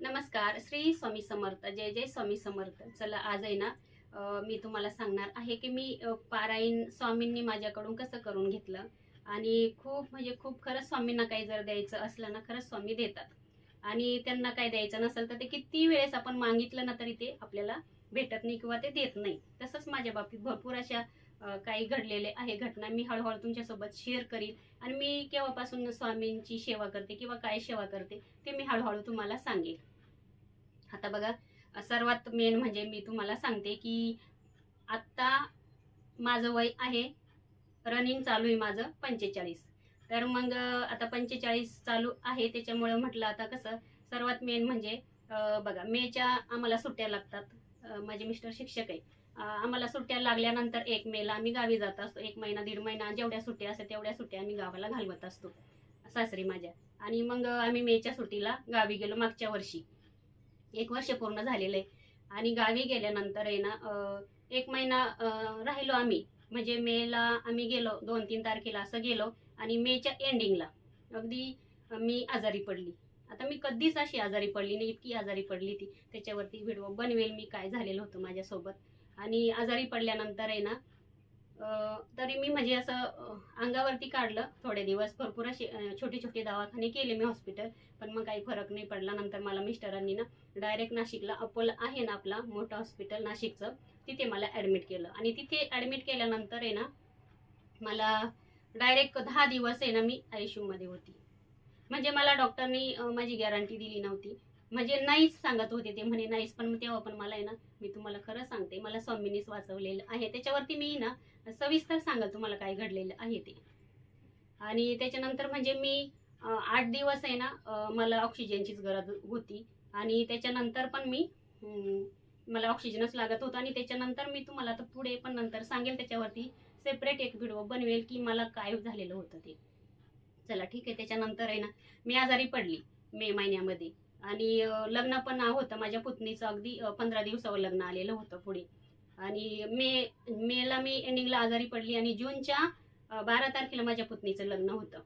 नमस्कार श्री स्वामी समर्थ जय जय स्वामी समर्थ. चला आज आहे ना मी तुम्हाला सांगणार आहे की मी पारायण स्वामींनी माझ्याकडून कसं करून घेतलं आणि खूप म्हणजे खूप खरंच स्वामींना काही जर द्यायचं असलं ना खरंच स्वामी देतात. आणि त्यांना काय द्यायचं नसेल तर ते किती वेळेस आपण मागितलं ना तरी ते आपल्याला भेटत नाही किंवा ते देत नाही. तसंच माझ्या बाबतीत भरपूर अशा काही घडलेले आहे घटना मी हळूहळू तुमच्यासोबत शेअर करीन. आणि मी केव्हापासून स्वामींची सेवा करते किंवा काय सेवा करते ते मी हळूहळू तुम्हाला सांगेल आता बघा सर्वात मेन म्हणजे मी तुम्हाला सांगते की आत्ता माझं वय आहे रनिंग चालू आहे माझं पंचेचाळीस. तर मग आता पंचेचाळीस चालू आहे त्याच्यामुळे म्हटलं आता कसं सर्वात मेन म्हणजे बघा मेच्या आम्हाला सुट्ट्या लागतात. माझे मिस्टर शिक्षक आहे आम्हाला सुट्ट्या लागल्यानंतर एक मेला आम्ही गावी जात असतो. एक महिना दीड महिना जेवढ्या सुट्ट्या असतात तेवढ्या सुट्ट्या आम्ही गावाला घालवत असतो. सासरी माझ्या. आणि मग आम्ही मेच्या सुट्टीला गावी गेलो मागच्या वर्षी. एक वर्ष पूर्ण झालेलं आहे. आणि गावी गेल्यानंतर आहे ना एक महिना राहिलो आम्ही. म्हणजे मेला आम्ही गेलो दोन तीन तारखेला असं गेलो. आणि मेच्या एंडिंगला अगदी मी आजारी पडली. आता मी कधीच अशी आजारी पडली नाही इतकी आजारी पडली ती. त्याच्यावरती व्हिडिओ बनवेल मी काय झालेलं होतं माझ्यासोबत. आणि आजारी पडल्यानंतर आहे ना तरी मी म्हणजे असं अंगावरती काढलं थोडे दिवस. भरपूर असे छोटे छोटे दवाखाने केले मी हॉस्पिटल पण मग काही फरक नाही पडला. नंतर मला मिस्टरांनी ना डायरेक्ट नाशिकला अपोलो आहे ना आपला मोठं हॉस्पिटल नाशिकचं तिथे मला ॲडमिट केलं. आणि तिथे ॲडमिट केल्यानंतर आहे ना मला डायरेक्ट दहा दिवस आहे ना मी आयशूमध्ये होती. म्हणजे मला डॉक्टरनी माझी गॅरंटी दिली नव्हती. म्हणजे नाहीच सांगत होते ते. म्हणे नाहीच पण मग तेव्हा पण मला आहे ना मी तुम्हाला खरं सांगते मला स्वामींनीच वाचवलेलं आहे. त्याच्यावरती मी ना सविस्तर सांगत तुम्हाला काय घडलेलं आहे ते. आणि त्याच्यानंतर म्हणजे मी आठ दिवस आहे ना मला ऑक्सिजनचीच गरज होती. आणि त्याच्यानंतर पण मी मला ऑक्सिजनच लागत होतं. आणि त्याच्यानंतर मी तुम्हाला तर पुढे पण नंतर सांगेल त्याच्यावरती सेपरेट एक व्हिडिओ बनवेल की मला काय झालेलं होतं ते. चला ठीक आहे. त्याच्यानंतर आहे ना मी आजारी पडली मे महिन्यामध्ये. आणि लग्न पण होतं. माझ्या पुतणीचं अगदी पंधरा दिवसावर लग्न आलेलं होतं पुढे. आणि मे मेला मी एंडिंगला आजारी पडली आणि जूनच्या बारा तारखेला माझ्या पुतणीचं लग्न होतं.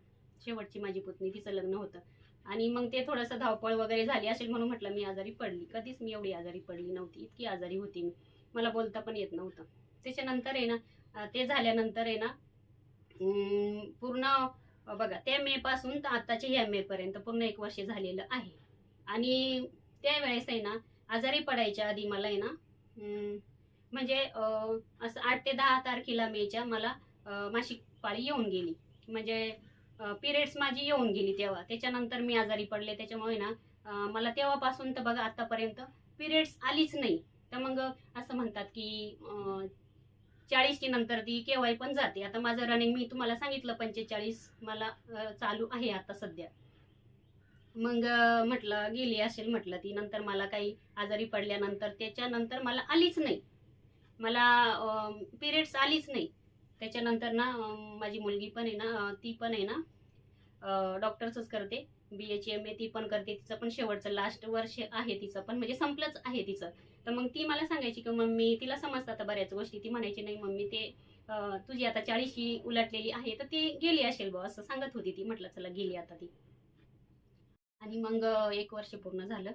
शेवटची माझी पुतणी तिचं लग्न होतं. आणि मग ते थोडंसं धावपळ वगैरे झाली असेल म्हणून म्हटलं मी आजारी पडली. कधीच मी एवढी आजारी पडली नव्हती. इतकी आजारी होती मी. मला बोलता पण येत नव्हतं. त्याच्यानंतर आहे ना ते झाल्यानंतर आहे ना पूर्ण बघा त्या मेपासून तर आत्ताच्या ह्या मेपर्यंत पूर्ण एक वर्ष झालेलं आहे. आणि त्यावेळेस आहे ना आजारी पडायच्या आधी मला आहे ना म्हणजे असं आठ ते दहा तारखेला मेच्या मला मासिक पाळी येऊन गेली. म्हणजे पिरियड्स माझी येऊन गेली तेव्हा. त्याच्यानंतर मी आजारी पडले. त्याच्यामुळे ना मला तेव्हापासून तर बघा आतापर्यंत पिरियड्स आलीच नाही. तर मग असं म्हणतात की चाळीसची नंतर ती केव्हाही पण जाते. आता माझं रनिंग मी तुम्हाला सांगितलं पंचेचाळीस मला चालू आहे आता सध्या. मग म्हटलं गेली असेल म्हटलं ती नंतर मला काही आजारी पडल्यानंतर त्याच्यानंतर मला आलीच नाही. मला पिरियड्स आलीच नाही. त्याच्यानंतर ना माझी मुलगी पण आहे ना ती पण आहे ना डॉक्टर्सच करते बी एच एम ए ती पण करते. तिचं पण शेवटचं लास्ट वर्ष आहे तिचं पण म्हणजे संपलंच आहे तिचं. तर मग ती मला सांगायची की मम्मी तिला समजतात आता बऱ्याच गोष्टी. ती म्हणायची नाही मम्मी ते तुझी आता चाळीशी उलटलेली आहे तर ती गेली असेल बा असं सांगत होती ती. म्हटलं चला गेली आता ती. आणि मग एक वर्ष पूर्ण झालं.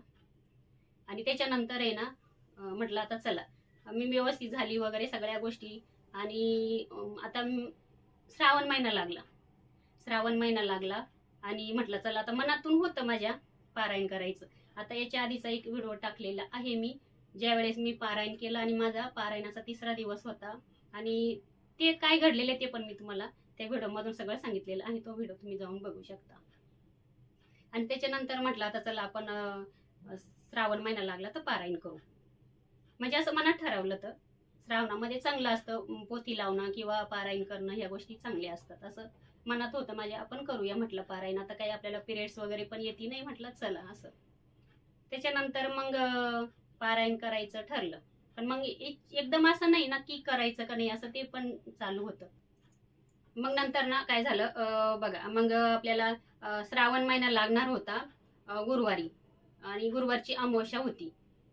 आणि त्याच्यानंतर आहे ना म्हटलं आता चला. मी व्यवस्थित झाली वगैरे सगळ्या गोष्टी. आणि आता श्रावण महिना लागला. श्रावण महिना लागला. आणि म्हटलं चला आता मनातून होतं माझ्या पारायण करायचं. आता याच्या आधीचा एक व्हिडिओ टाकलेला आहे मी. ज्या वेळेस मी पारायण केलं आणि माझा पारायणाचा तिसरा दिवस होता. आणि ते काय घडलेले ते पण मी तुम्हाला त्या व्हिडिओमधून सगळं सांगितलेलं आहे. तो व्हिडिओ तुम्ही जाऊन बघू शकता. आणि त्याच्यानंतर म्हटलं आता चला आपण श्रावण महिना लागला तर पारायण करू. म्हणजे असं मनात ठरवलं तर श्रावणामध्ये चांगलं असतं पोथी लावणं किंवा पारायण करणं ह्या गोष्टी चांगल्या असतात. असं मनात होतं माझ्या आपण करूया म्हटलं पारायण. आता काही आपल्याला पिरियड्स वगैरे पण येते नाही म्हटलं चला असं. त्याच्यानंतर मग पारायण करायचं ठरलं. पण मग एक- एकदम असं नाही ना की करायचं का नाही असं ते पण चालू होतं. मग नंतर ना काय झालं बघा मग आपल्याला श्रावण महिना लागणार होता गुरुवारी. आणि गुरुवारची अमावस्या होती.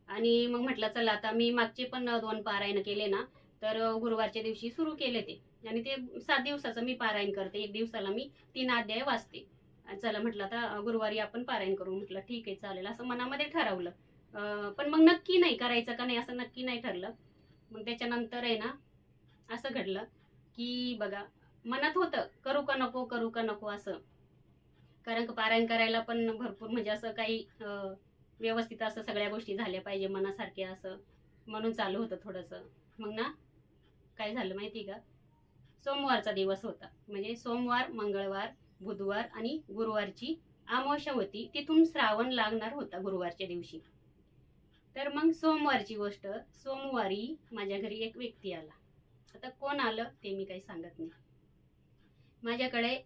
आणि मग म्हटलं चला आता मी मागचे पण दोन पारायण केले ना तर गुरुवारच्या दिवशी सुरू केले ते. आणि ते सात दिवसाचं मी पारायण करते. एक दिवसाला मी तीन अध्याय वाचते. चला म्हटलं आता गुरुवारी आपण पारायण करू. म्हटलं ठीक आहे चालेल. असं मनामध्ये ठरवलं. पण मग नक्की नाही करायचं का नाही असं नक्की नाही ठरलं. मग त्याच्यानंतर आहे ना असं घडलं की बघा मनात होतं करू का नको करू का नको असं. कारण पारायण करायला पण भरपूर म्हणजे असं काही व्यवस्थित असं सगळ्या गोष्टी झाल्या पाहिजे मनासारख्या असं. म्हणून चालू होतं थोडंसं. मग ना काय झालं माहिती का? सोमवारचा दिवस होता. म्हणजे सोमवार मंगळवार बुधवार आणि गुरुवारची अमावस्या होती. तिथून श्रावण लागणार होता गुरुवारच्या दिवशी. तर मग सोमवारची गोष्ट सोमवारी माझ्या घरी एक व्यक्ती आला. आता कोण आलं ते मी काही सांगत नाही. माझ्याकडे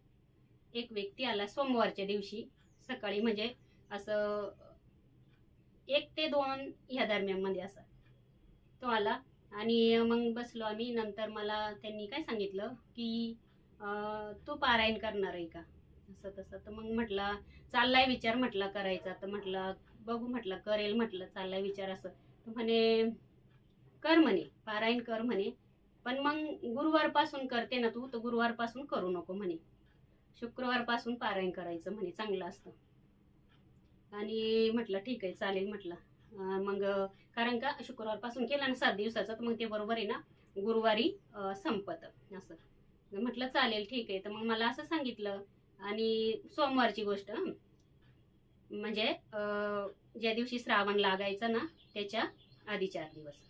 एक व्यक्ती आला सोमवारच्या दिवशी सकाळी म्हणजे असं एक ते दोन ह्या दरम्यानमध्ये असा. तो आला आणि मग बसलो आम्ही. नंतर मला त्यांनी काय सांगितलं की तू पारायण करणार आहे का? असं तसं. तर मग म्हटलं चाललाय विचार म्हटला करायचा. तर म्हटलं बघू म्हटलं करेल म्हटलं चाललाय विचार असं. तर म्हणे कर म्हणे पारायण कर म्हणे. पण मग गुरुवारपासून करते ना तू तर गुरुवारपासून करू नको म्हणे. शुक्रवारपासून पारायण करायचं म्हणे चांगलं असतं. आणि म्हटलं ठीक आहे चालेल म्हटलं. मग कारण का शुक्रवारपासून केलं ना सात दिवसाचं तर मग ते बरोबर आहे ना गुरुवारी संपत असं. म्हटलं चालेल ठीक आहे. तर मग मला असं सांगितलं आणि सोमवारची गोष्ट म्हणजे ज्या दिवशी श्रावण लागायचं ना त्याच्या आधी चार दिवस.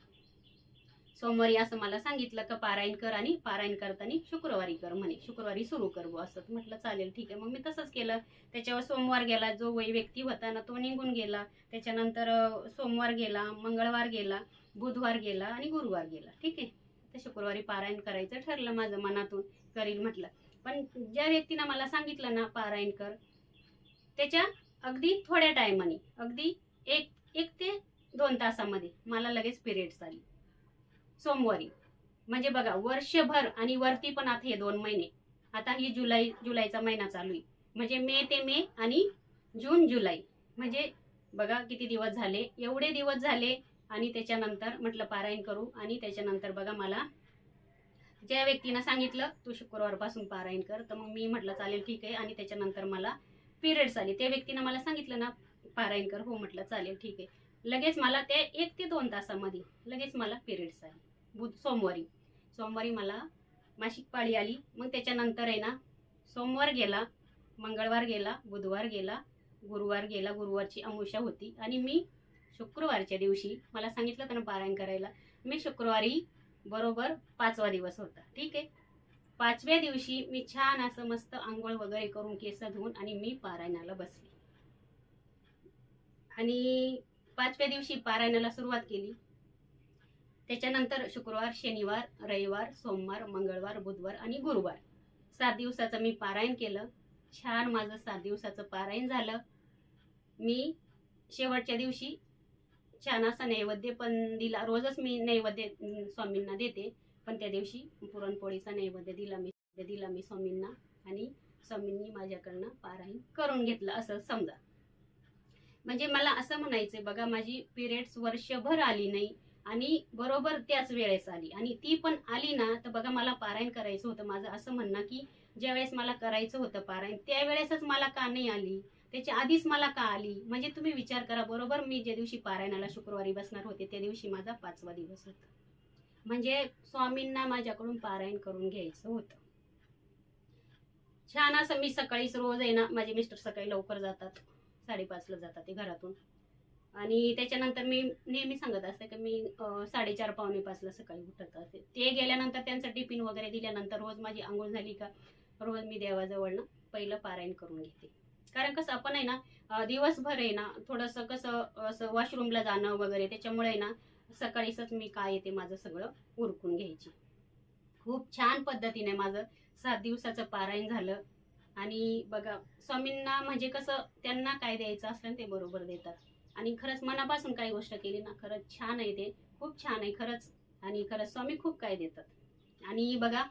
सोमवारी असं मला सांगितलं का पारायण कर आणि पारायण करताना शुक्रवारी कर म्हणे. शुक्रवारी सुरू कर असं. म्हटलं चालेल ठीक आहे. मग मी तसंच केलं. त्याच्यावर सोमवार गेला. जो वै व्यक्ती होता ना तो निघून गेला. त्याच्यानंतर सोमवार गेला मंगळवार गेला बुधवार गेला आणि गुरुवार गेला. ठीक आहे? तर शुक्रवारी पारायण करायचं ठरलं माझं मनातून. करील म्हटलं. पण ज्या व्यक्तीनं मला सांगितलं ना पारायण कर त्याच्या अगदी थोड्या टायमाने अगदी एक एक ते दोन तासामध्ये मला लगेच पिरियड्स आली. सोमवारी. म्हणजे बघा वर्षभर आणि वरती पण आता हे दोन महिने. आता ही जुलै जुलैचा महिना चालू आहे. म्हणजे मे ते मे आणि जून जुलै. म्हणजे बघा किती दिवस झाले. एवढे दिवस झाले आणि त्याच्यानंतर म्हटलं पारायण करू आणि त्याच्यानंतर बघा मला ज्या व्यक्तीनं सांगितलं तू शुक्रवारपासून पारायण कर. तर मग मी म्हटलं चालेल ठीक आहे. आणि त्याच्यानंतर मला पिरियड्स आले. त्या व्यक्तीनं मला सांगितलं ना पारायण कर. हो म्हटलं चालेल ठीक आहे. लगेच मला ते एक ते दोन तासामध्ये लगेच मला पिरियड्स आले. बुध सोमवारी. सोमवारी मला मासिक पाळी आली. मग त्याच्यानंतर आहे ना सोमवार गेला मंगळवार गेला बुधवार गेला गुरुवार गेला गुरुवारची अमुषा होती. आणि मी शुक्रवारच्या दिवशी मला सांगितलं होतं ना पारायण करायला मी शुक्रवारी बरोबर पाचवा दिवस होता. ठीक आहे? पाचव्या दिवशी मी छान असं मस्त आंघोळ वगैरे करून केस धुवून आणि मी पारायणाला बसली. आणि पाचव्या दिवशी पारायणाला सुरुवात केली. त्याच्यानंतर शुक्रवार शनिवार रविवार सोमवार मंगळवार बुधवार आणि गुरुवार. सात दिवसाचं मी पारायण केलं. छान माझं सात दिवसाचं पारायण झालं. मी शेवटच्या दिवशी छान असा नैवेद्य पण दिला. रोजच मी नैवेद्य स्वामींना देते. पण त्या दिवशी पुरणपोळीचा नैवेद्य दिला मी दिला मी स्वामींना आणि स्वामींनी माझ्याकडनं पारायण करून घेतलं असं समजा. म्हणजे मला असं म्हणायचंय बघा माझी पिरियड्स वर्षभर आली नाही. आणि बरोबर त्याच वेळेस आली. आणि ती पण आली ना तर बघा मला पारायण करायचं होतं. माझं असं म्हणणं की ज्या वेळेस मला करायचं होतं पारायण त्यावेळेसच मला का नाही आली? त्याच्या आधीच मला का आली? म्हणजे तुम्ही विचार करा बरोबर मी ज्या दिवशी पारायणाला शुक्रवारी बसणार होते त्या दिवशी माझा पाचवा दिवस होता. म्हणजे स्वामींना माझ्याकडून पारायण करून घ्यायचं होतं. छान असं मी सकाळीच रोज आहे ना माझे मिस्टर सकाळी लवकर जातात साडेपाचला जातात ते घरातून. आणि त्याच्यानंतर मी नेहमी सांगत असते की मी साडेचार पावणे पाचला सकाळी उठत असते. ते गेल्यानंतर त्यांचं टिफिन वगैरे दिल्यानंतर रोज माझी आंघोळ झाली का रोज मी देवाजवळनं पहिलं पारायण करून घेते. कारण कसं आपण आहे ना दिवसभर आहे ना थोडंसं कसं असं वॉशरूमला जाणं वगैरे त्याच्यामुळे ना सकाळीच मी काय येते माझं सगळं उरकून घ्यायची. खूप छान पद्धतीने माझं सात दिवसाचं पारायण झालं. आणि बघा स्वामींना म्हणजे कसं त्यांना काय द्यायचं असलं ते बरोबर देतात. आणि खरंच मनापासून काही गोष्ट केली ना खरंच छान आहे ते. खूप छान आहे खरंच. आणि खरंच स्वामी खूप काय देतात. आणि बघा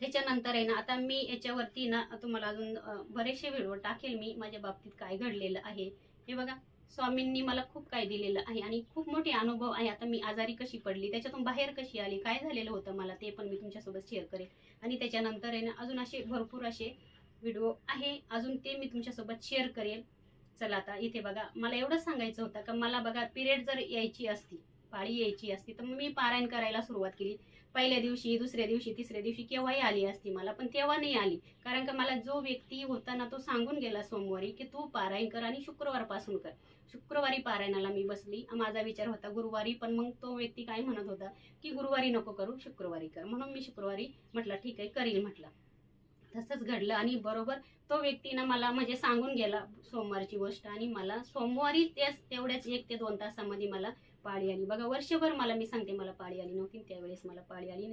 त्याच्यानंतर आहे ना आता मी याच्यावरती ना तुम्हाला अजून बरेचसे व्हिडिओ टाकेल मी. माझ्या बाबतीत काय घडलेलं आहे. हे बघा स्वामींनी मला खूप काय दिलेलं आहे. आणि खूप मोठे अनुभव आहे. आता मी आजारी कशी पडली त्याच्यातून बाहेर कशी आली काय झालेलं होतं मला ते पण मी तुमच्यासोबत शेअर करेल. आणि त्याच्यानंतर आहे ना अजून असे भरपूर असे व्हिडिओ आहे. अजून ते मी तुमच्यासोबत शेअर करेल. चला आता इथे बघा मला एवढंच सांगायचं होतं का मला बघा पिरियड जर यायची असती पाळी यायची असती तर मी पारायण करायला सुरुवात केली. पहिल्या दिवशी दुसऱ्या दिवशी तिसऱ्या दिवशी केव्हाही आली असती मला पण तेव्हा नाही आली. कारण का मला जो व्यक्ती होता ना तो सांगून गेला सोमवारी की तू पारायण कर आणि शुक्रवारपासून कर. शुक्रवारी पारायणाला मी बसली. माझा विचार होता गुरुवारी पण मग तो व्यक्ती काय म्हणत होता की गुरुवारी नको करू शुक्रवारी कर. म्हणून मी शुक्रवारी म्हटलं ठीक आहे करील म्हटलं. तसंच घडलं आणि बरोबर तो व्यक्तीनं मला म्हणजे सांगून गेला सोमवारची गोष्ट आणि मला सोमवारी तेच तेवढ्याच एक ते दोन तासामध्ये मला पाळी आली. बघा वर्षभर मला मी सांगते मला पाळी आली नव्हती त्यावेळेस मला पाळी आली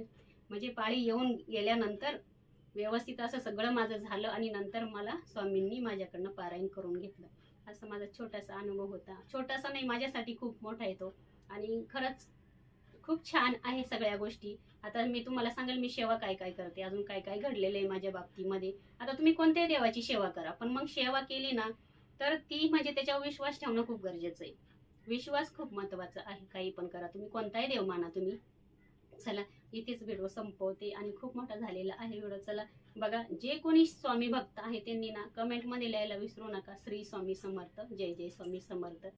म्हणजे पाळी येऊन गेल्यानंतर व्यवस्थित असं सगळं माझं झालं आणि नंतर मला स्वामींनी माझ्याकडनं पारायण करून घेतलं. असा माझा छोटासा अनुभव होता. छोटासा नाही माझ्यासाठी खूप मोठा येतो आणि खरंच खूप छान आहे सगळ्या गोष्टी. आता मी तुम्हाला सांगेल मी सेवा काय काय करते अजून काय काय घडलेलं आहे माझ्या बाबतीमध्ये. आता तुम्ही कोणत्याही देवाची सेवा करा पण मग सेवा केली ना तर ती म्हणजे त्याच्यावर विश्वास ठेवणं खूप गरजेचं आहे. विश्वास खूप महत्त्वाचा आहे काही पण करा. तुम्ही कोणताही देव माना तुम्ही. चला इथेच व्हिडिओ संपवते आणि खूप मोठा झालेला आहे व्हिडिओ चला बघा जे कोणी स्वामी भक्त आहे त्यांनी ना कमेंटमध्ये लिहायला विसरू नका. श्री स्वामी समर्थ जय जय स्वामी समर्थ.